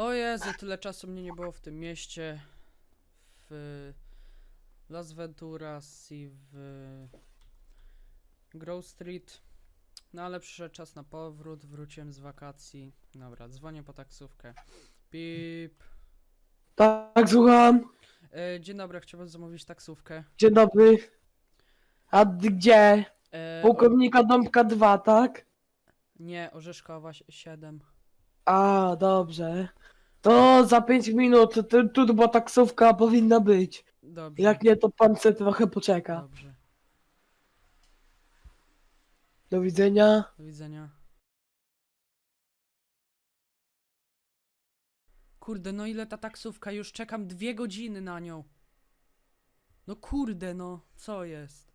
O Jezu, tyle czasu mnie nie było w tym mieście. W Las Venturas i w Grove Street. No ale przyszedł czas na powrót, wróciłem z wakacji. Dobra, dzwonię po taksówkę. Pip. Tak, słucham. E, dzień dobry, chciałbym zamówić taksówkę. Dzień dobry. A gdzie? E, o, Pułkownika Dąbka 2, tak? nie, Orzeszkowa 7. A, dobrze. To za 5 minut t- turbo taksówka powinna być. Dobrze. Jak nie, to pan se trochę poczeka. Dobrze. Do widzenia. Do widzenia. Kurde, no ile ta taksówka? Już czekam dwie godziny na nią. No kurde, no, co jest?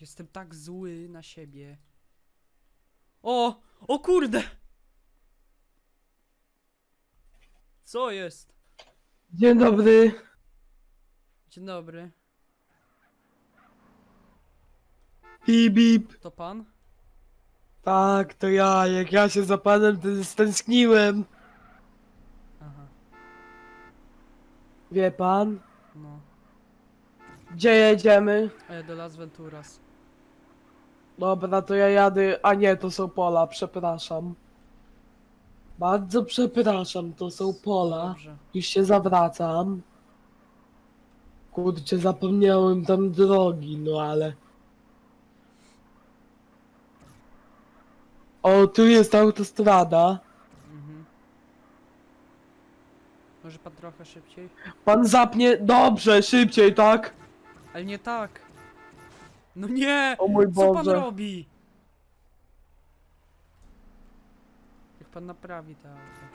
Jestem tak zły na siebie. O! O kurde! Co jest? Dzień dobry. Dzień dobry. Bip, bip. To pan? Tak, to ja. Jak ja się za panem to stęskniłem. Aha, Wie pan? no. Gdzie jedziemy? E, do Las Venturas. Dobra, to ja jadę. A nie, to są pola, przepraszam. Bardzo przepraszam, to są pola. Dobrze. Już się zawracam. Kurczę, zapomniałem tam drogi, no ale. O, tu jest autostrada. Mhm. Może pan trochę szybciej? Pan zapnie. Dobrze, szybciej, tak? Ale nie tak. No nie! O mój Co pan Boże. robi? Pan naprawi to auto.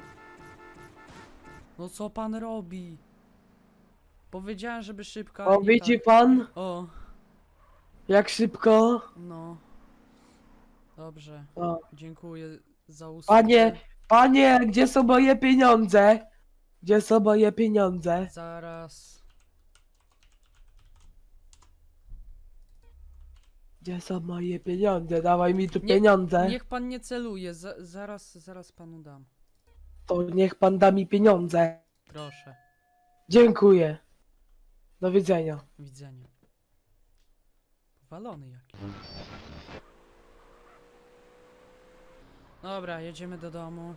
No co pan robi? Powiedziałem, żeby szybko. O, nie widzi tak. pan? O, Jak szybko? no. Dobrze. O. Dziękuję za usługę. Panie, panie, gdzie są moje pieniądze? Gdzie są moje pieniądze? Zaraz. Gdzie są moje pieniądze? Dawaj mi tu Nie- pieniądze. Niech pan nie celuje. Za, zaraz, zaraz panu dam. To niech pan da mi pieniądze. Proszę. Dziękuję. Do widzenia. Widzenia. Powalony jaki. Dobra, jedziemy do domu.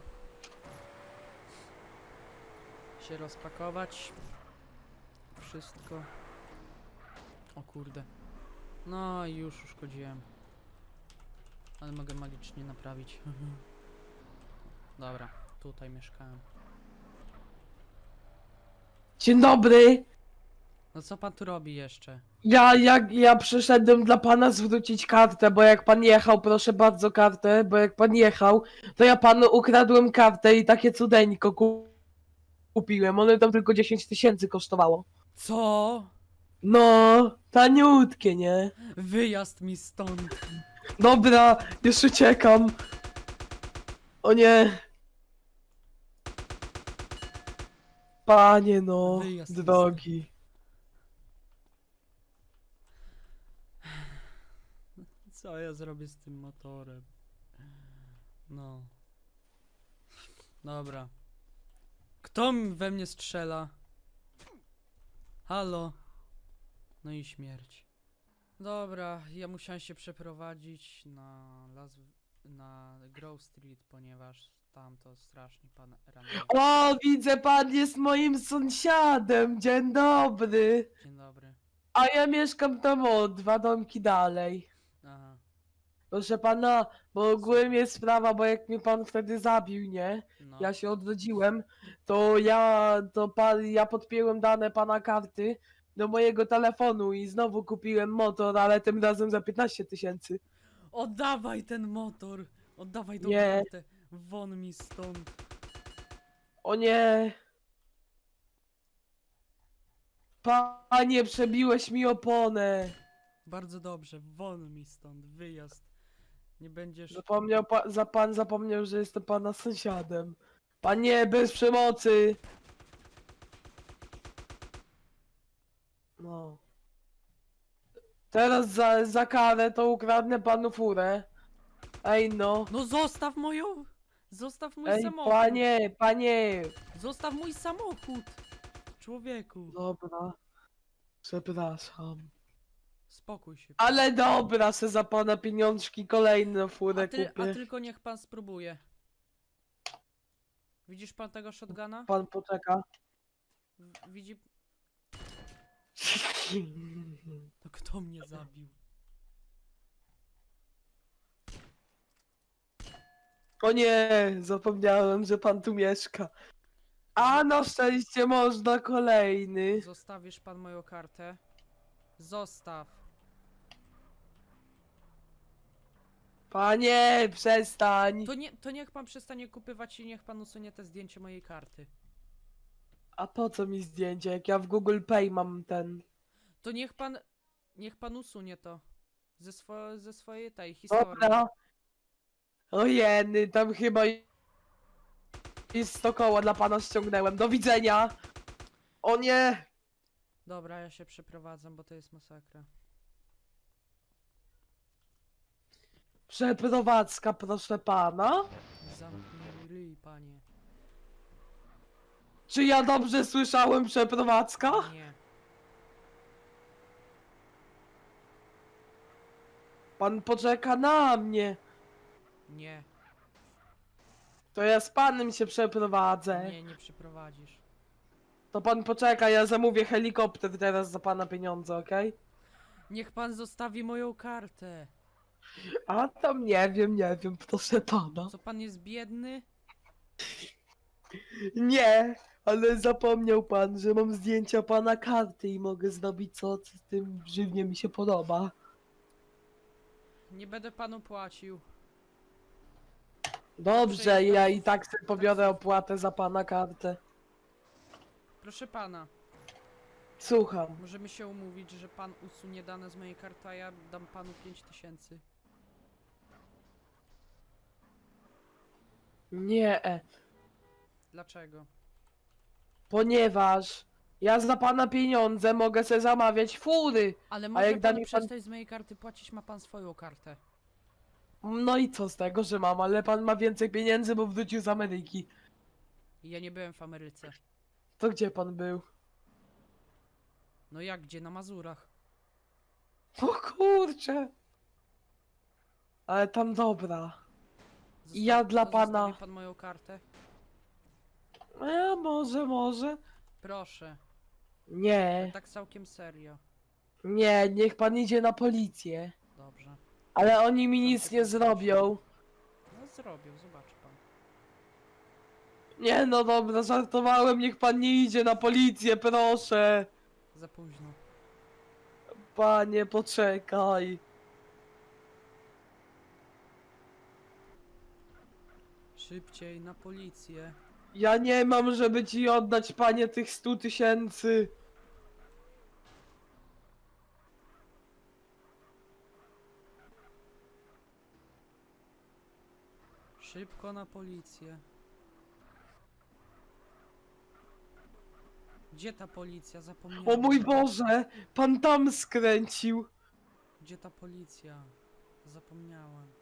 Się rozpakować. Wszystko. O kurde. No i już uszkodziłem. Ale mogę magicznie naprawić. Dobra, tutaj mieszkałem. Dzień dobry. No co pan tu robi jeszcze? Ja, ja, ja przyszedłem dla pana zwrócić kartę, bo jak pan jechał, proszę bardzo kartę, bo jak pan jechał, to ja panu ukradłem kartę i takie cudeńko ku- kupiłem. One tam tylko 10 tysięcy kosztowało. Co? No, taniutkie, nie? Wyjazd mi stąd. Dobra, już uciekam. O nie. Panie no, Wyjazd mi drogi. Co ja zrobię z tym motorem? No. Dobra. Kto we mnie strzela? Halo? No i śmierć. Dobra, ja musiałem się przeprowadzić na Las... na Grove Street, ponieważ tam to strasznie pan. O, widzę, pan jest moim sąsiadem. Dzień dobry. Dzień dobry. A ja mieszkam tam o dwa domki dalej. Aha. Proszę pana, bo ogółem jest sprawa, bo jak mnie pan wtedy zabił, nie? No. Ja się odrodziłem, to ja, to pan, ja podpięłem dane pana karty do mojego telefonu i znowu kupiłem motor, ale tym razem za 15 tysięcy. Oddawaj ten motor! Oddawaj tą Nie. kartę! Won mi stąd! O nie! Panie, przebiłeś mi oponę! Bardzo dobrze, won mi stąd, wyjazd. Nie będziesz. Zapomniał pa, za pan zapomniał, że jestem pana sąsiadem. Panie, bez przemocy! Teraz za, za karę to ukradnę panu furę. Ej no. No zostaw moją! Zostaw mój Ej, samochód! panie, panie! Zostaw mój samochód! Człowieku, Dobra. Przepraszam. spokój się. Ale dobra, se za pana pieniążki kolejne furę A, ty, a kupię. tylko niech pan spróbuje. Widzisz pan tego shotguna? Pan poczeka. W- Widzi... To kto mnie zabił? O nie, zapomniałem, że pan tu mieszka. A na szczęście można kolejny. Zostawisz pan moją kartę? Zostaw. Panie, przestań. To, nie, to niech pan przestanie kupywać i niech pan usunie te zdjęcie mojej karty. A po co mi zdjęcie, jak ja w Google Pay mam ten? To niech pan... Niech pan usunie to. Ze, swo, ze swojej tej historii. Dobra. Ojeny, tam chyba jest 100 koła dla pana ściągnęłem. Do widzenia. O nie. Dobra, ja się przeprowadzam, bo to jest masakra. Przeprowadzka, proszę pana. Zamknij ryj, panie. Czy ja dobrze słyszałem przeprowadzka? Nie. Pan poczeka na mnie. Nie. To ja z panem się przeprowadzę. Nie, nie przeprowadzisz. To pan poczeka, ja zamówię helikopter teraz za pana pieniądze, okej? Niech pan zostawi moją kartę. A tam nie wiem, nie wiem, proszę pana. Co pan jest biedny? Nie, ale zapomniał pan, że mam zdjęcia pana karty i mogę zrobić co, co z tym żywnie mi się podoba. Nie będę panu płacił. Dobrze, ja i tak sobie pobiorę opłatę za pana kartę. Proszę pana, Słucham. możemy się umówić, że pan usunie dane z mojej karty, a ja dam panu 5000. Nie, e, Dlaczego? ponieważ ja za pana pieniądze mogę sobie zamawiać fury. Ale może jak da pan mi pan- przestać z mojej karty płacić, ma pan swoją kartę. No i co z tego, że mam, ale pan ma więcej pieniędzy, bo wrócił z Ameryki. I ja nie byłem w Ameryce. To gdzie pan był? No jak gdzie? Na Mazurach. O kurcze. Ale tam dobra. Zosta- Ja dla to pana- Zostawi pan moją kartę? E, może, może. Proszę. Nie, Tak całkiem serio. nie, niech pan idzie na policję. Dobrze. Ale oni mi nic nie zrobią. No zrobił, zobaczy pan. Nie no dobra, żartowałem, niech pan nie idzie na policję, proszę. Za późno. Panie, poczekaj. Szybciej, na policję. Ja nie mam, żeby ci oddać, panie, tych stu tysięcy. Szybko na policję. Gdzie ta policja? Zapomniałem. O mój Boże, pan tam skręcił. Gdzie ta policja? Zapomniałem.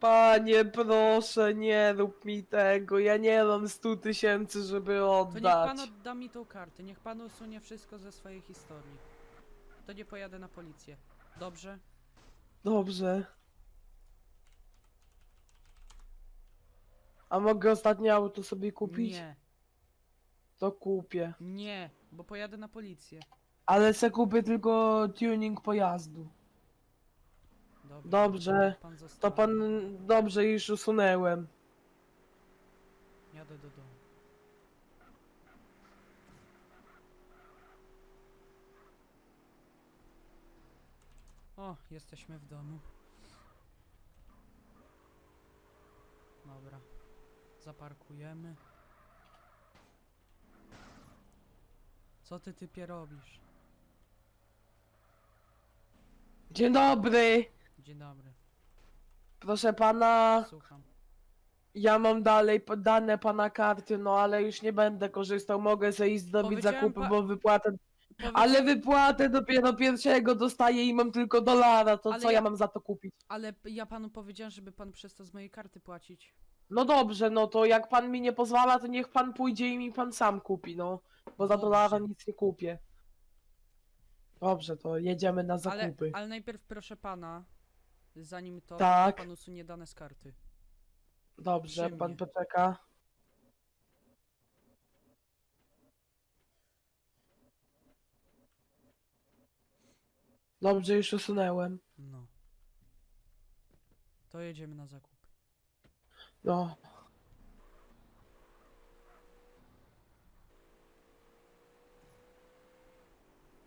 Panie, proszę, nie rób mi tego. Ja nie mam stu tysięcy, żeby To niech pan oddać. odda mi tą kartę. Niech pan usunie wszystko ze swojej historii. To nie pojadę na policję. Dobrze? Dobrze. A mogę ostatnie auto sobie kupić? Nie, To kupię. nie, bo pojadę na policję. Ale se kupię tylko tuning pojazdu. Dobrze. Pan To zostawi. pan dobrze już usunęłem. Jadę do domu. O, jesteśmy w domu. Dobra. Zaparkujemy. Co ty typie robisz? Dzień dobry. Dzień dobry. Proszę pana, Słucham. ja mam dalej po- dane pana karty, no ale już nie będę korzystał. Mogę sobie iść zrobić Powiedziałem zakupy, pa- bo wypłatę. Powiedz, Ale wypłatę dopiero pierwszego dostaję i mam tylko dolara. To Ale co ja ja- mam za to kupić? ale p- ja panu powiedziałem, żeby pan przestał z mojej karty płacić. No dobrze, no to jak pan mi nie pozwala, to niech pan pójdzie i mi pan sam kupi, no. Bo za Dobrze. dolara nic nie kupię. Dobrze, to jedziemy na Ale, zakupy. ale najpierw proszę pana, zanim to Tak. pan usunie dane z karty. Dobrze, przy pan mnie. poczeka. Dobrze, już usunęłem. No. To jedziemy na zakup. No.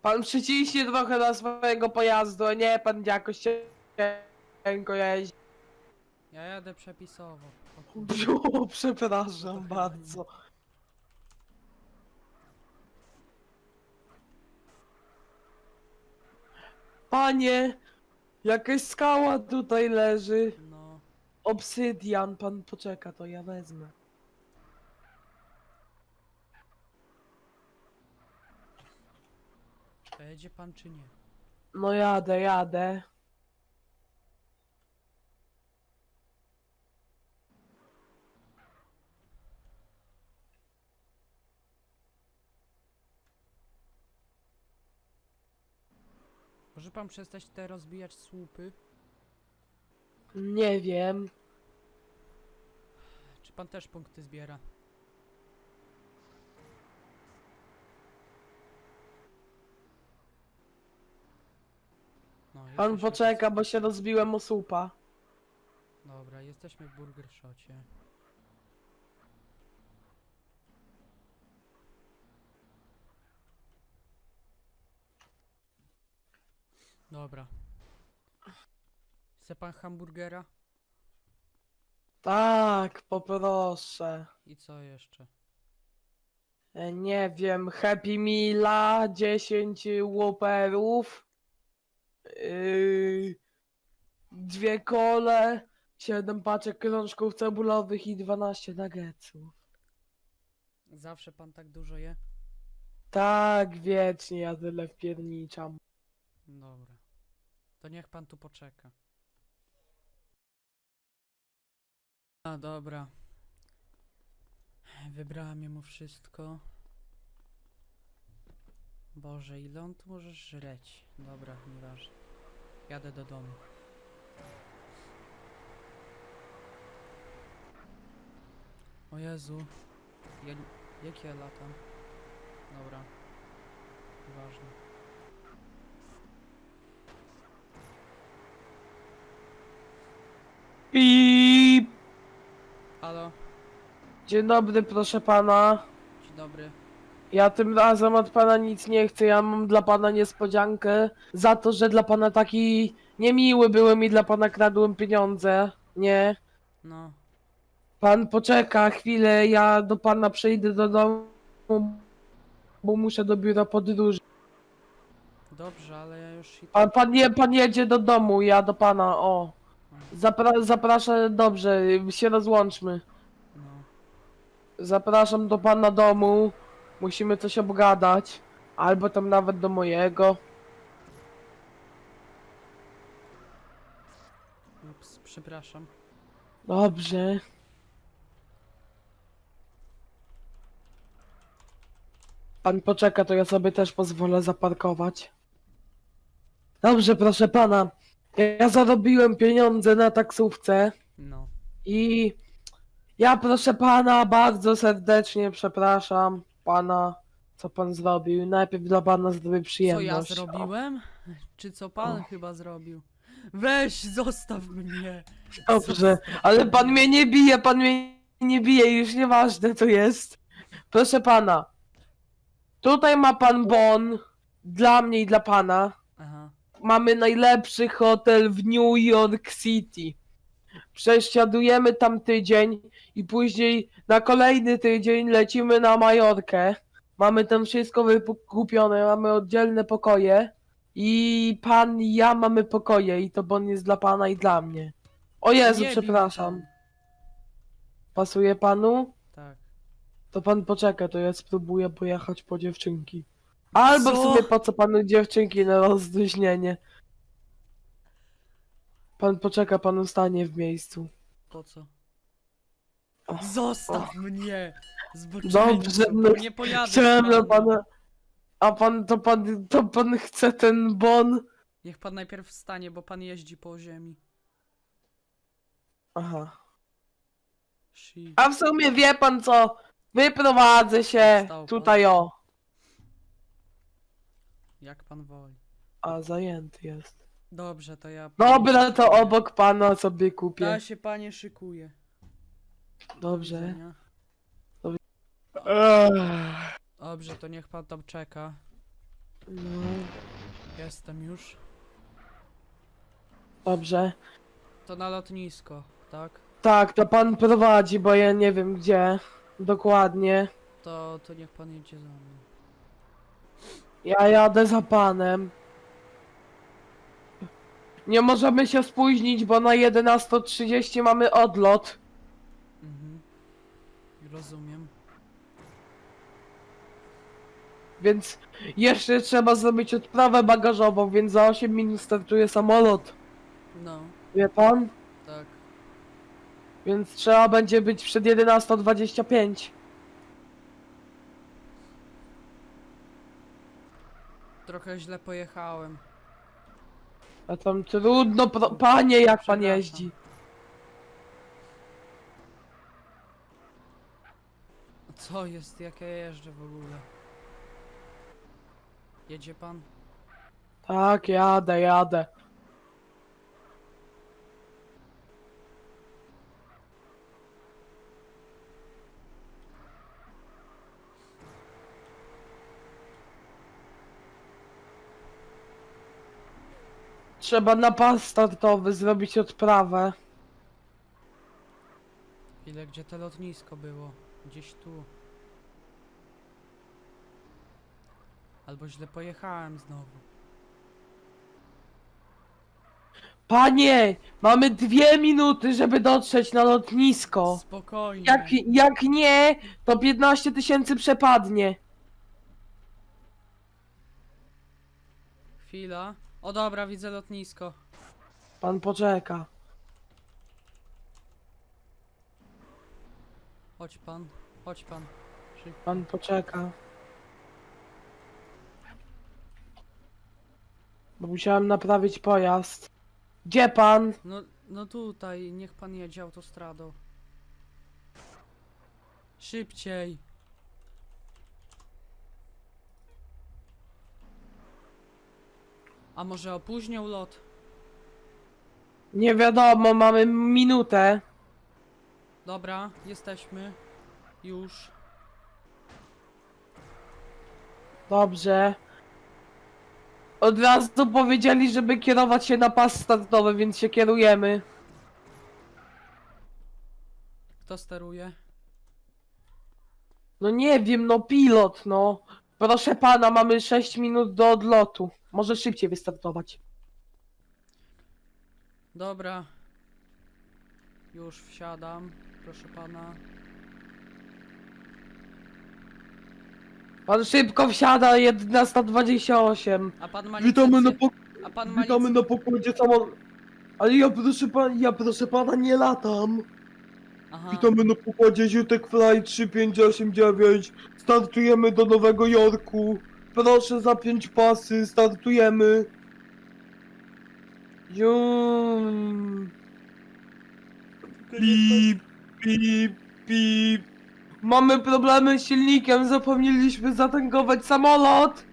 Pan przyciśnie trochę do swojego pojazdu, nie pan jakoś cienko jeździ. Ja jadę przepisowo. O, przepraszam bardzo. Panie, jakaś skała tutaj leży. No, Obsydian, pan poczeka, to ja wezmę. to jedzie pan czy nie? No jadę, jadę. Może pan przestać te rozbijać słupy? Nie wiem. Czy pan też punkty zbiera? No, Pan jesteśmy poczeka, bo się rozbiłem o słupa. Dobra, jesteśmy w Burger Shocie. Dobra. Chce pan hamburgera? Tak, poproszę. I co jeszcze? E, Nie wiem, Happy Meala, 10 łoperów, yy, dwie kole, 7 paczek krążków cebulowych i 12 nuggetsów. Zawsze pan tak dużo je? Tak, wiecznie ja tyle wpierniczam. Dobra. To niech pan tu poczeka. A dobra. Wybrałem jemu wszystko. Boże, ile on tu może żreć? Dobra, nieważne. Jadę do domu. O Jezu. Ja, jak ja latam? Dobra. Ważne. I Halo, dzień dobry, proszę pana. dzień dobry. Ja tym razem od pana nic nie chcę. Ja mam dla pana niespodziankę za to, że dla pana taki niemiły byłem i dla pana kradłem pieniądze. Nie. No, Pan poczeka chwilę, ja do pana przejdę do domu, bo muszę do biura podróży. dobrze, ale ja już i tak... Pan, pan, je, pan jedzie do domu, ja do pana, o. Zapra zapraszam, dobrze, się rozłączmy. No, Zapraszam do pana domu, musimy coś obgadać. Albo tam nawet do mojego. ups, przepraszam. Dobrze. Pan poczeka, to ja sobie też pozwolę zaparkować. Dobrze, proszę pana. Ja zarobiłem pieniądze na taksówce No, i ja proszę pana bardzo serdecznie przepraszam pana, co pan zrobił. Najpierw dla pana zrobię co ja zrobiłem? Czy co pan chyba zrobił? Weź, zostaw mnie! Dobrze, ale pan mnie nie bije, pan mnie nie bije, już nieważne to jest. Proszę pana, tutaj ma pan bon dla mnie i dla pana. Mamy najlepszy hotel w New York City. Przesiadujemy tam tydzień i później na kolejny tydzień lecimy na Majorkę. Mamy tam wszystko wykupione, mamy oddzielne pokoje. I pan i ja mamy pokoje i to bon jest dla pana i dla mnie. O Jezu, Nie przepraszam. Pasuje panu? Tak. To pan poczeka, to ja spróbuję pojechać po dziewczynki. Albo w Co? sumie po co panu dziewczynki na rozluźnienie? Pan poczeka, pan ustanie w miejscu. Po co? Zostaw mnie! Dobrze, no, nie pojadę Chciałem panem. pana. A pan, to pan, to pan chce ten bon? Niech pan najpierw wstanie, bo pan jeździ po ziemi. Aha. Shit. A w sumie wie pan co? Wyprowadzę się Wstał pan. tutaj o. Jak pan woli. A zajęty jest. Dobrze, to ja... Dobra, to obok pana sobie Ja kupię. się panie szykuję. Do Dobrze. widzenia. Ech, Dobrze, to niech pan tam czeka. No, Jestem już. dobrze. To na lotnisko, tak? Tak, to pan prowadzi, bo ja nie wiem gdzie. Dokładnie. To, to niech pan jedzie za mną. Ja jadę za panem. Nie możemy się spóźnić, bo na 11.30 mamy odlot. Mhm. Rozumiem. Więc jeszcze trzeba zrobić odprawę bagażową, więc za 8 minut startuje samolot. No, Wie pan? tak. Więc trzeba będzie być przed 11.25. Trochę źle pojechałem. A tam trudno, pro... panie, jak pan Przepraszam. jeździ. Co jest, jak ja jeżdżę w ogóle? Jedzie pan? Tak, jadę, jadę. Trzeba na pas startowy zrobić odprawę. Ile gdzie to lotnisko było? Gdzieś tu. Albo źle pojechałem znowu. Panie, mamy dwie minuty, żeby dotrzeć na lotnisko. Spokojnie. Jak, jak nie, to 15 tysięcy przepadnie. Chwila. O dobra, widzę lotnisko. Pan poczeka. Chodź pan, chodź pan. Szybko. Pan poczeka. Bo musiałem naprawić pojazd. Gdzie pan? No, no tutaj, niech pan jedzie autostradą. Szybciej. A może opóźnią lot? Nie wiadomo, mamy minutę. Dobra, jesteśmy. Już. Dobrze. Od razu powiedzieli, żeby kierować się na pas startowy, więc się kierujemy. Kto steruje? No nie wiem, no pilot, no. Proszę pana, mamy 6 minut do odlotu. Może szybciej wystartować. Dobra. Już wsiadam, proszę pana. Pan szybko wsiada, 11.28. A pan ma Witamy na, licencję? pok- A pan ma witamy lic- na pokładzie samolotu. Ale ja proszę pana, ja proszę pana nie latam. Aha. Witamy na pokładzie Ziutek Fly 3589. Startujemy do Nowego Jorku. Proszę zapiąć pasy, startujemy. Jum. Pip, pip, pip. Mamy problemy z silnikiem, zapomnieliśmy zatankować samolot.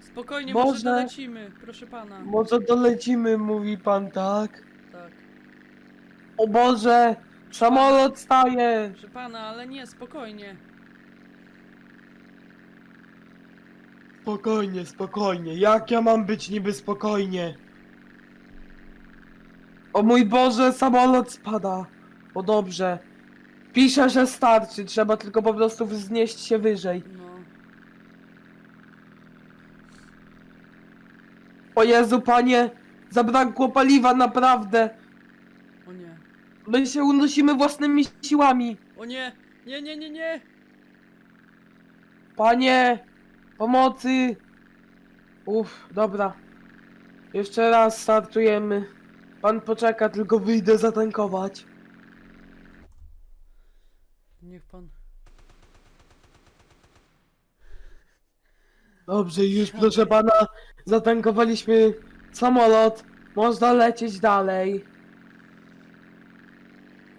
Spokojnie, Może- może dolecimy, proszę pana. Może dolecimy, mówi pan, tak? Tak. O Boże, samolot staje. Proszę pana, ale nie, spokojnie. Spokojnie, spokojnie. Jak ja mam być niby spokojnie? O mój Boże, samolot spada. O dobrze. Pisze, że starczy, trzeba tylko po prostu wznieść się wyżej. No. O Jezu, panie, zabrakło paliwa, naprawdę. O nie. My się unosimy własnymi siłami. O nie! Nie, nie, nie, nie! Panie, pomocy. Uff, dobra. Jeszcze raz startujemy. Pan poczeka, tylko wyjdę zatankować. Niech pan... Dobrze, już proszę pana, zatankowaliśmy samolot. Można lecieć dalej.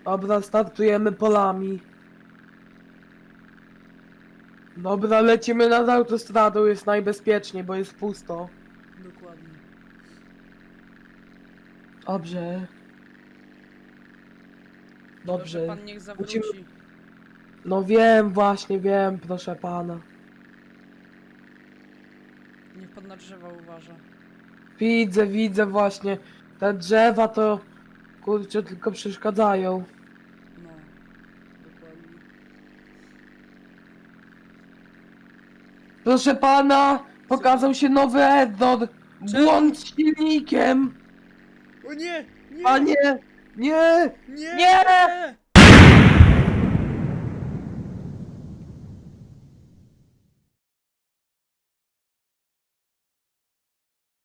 Dobra, startujemy polami. Dobra, lecimy nad autostradą, jest najbezpieczniej, bo jest pusto. Dokładnie. Dobrze. Dobrze, Dobrze. pan niech zawróci. Musimy- No wiem, właśnie wiem, proszę pana. Niech pan na drzewa uważa. Widzę, widzę właśnie. Te drzewa to kurczę tylko przeszkadzają. No. Dokładnie. Proszę pana, pokazał się nowy. Czemu? Błąd z silnikiem. O nie! Nie! Panie, nie, Nie! Nie!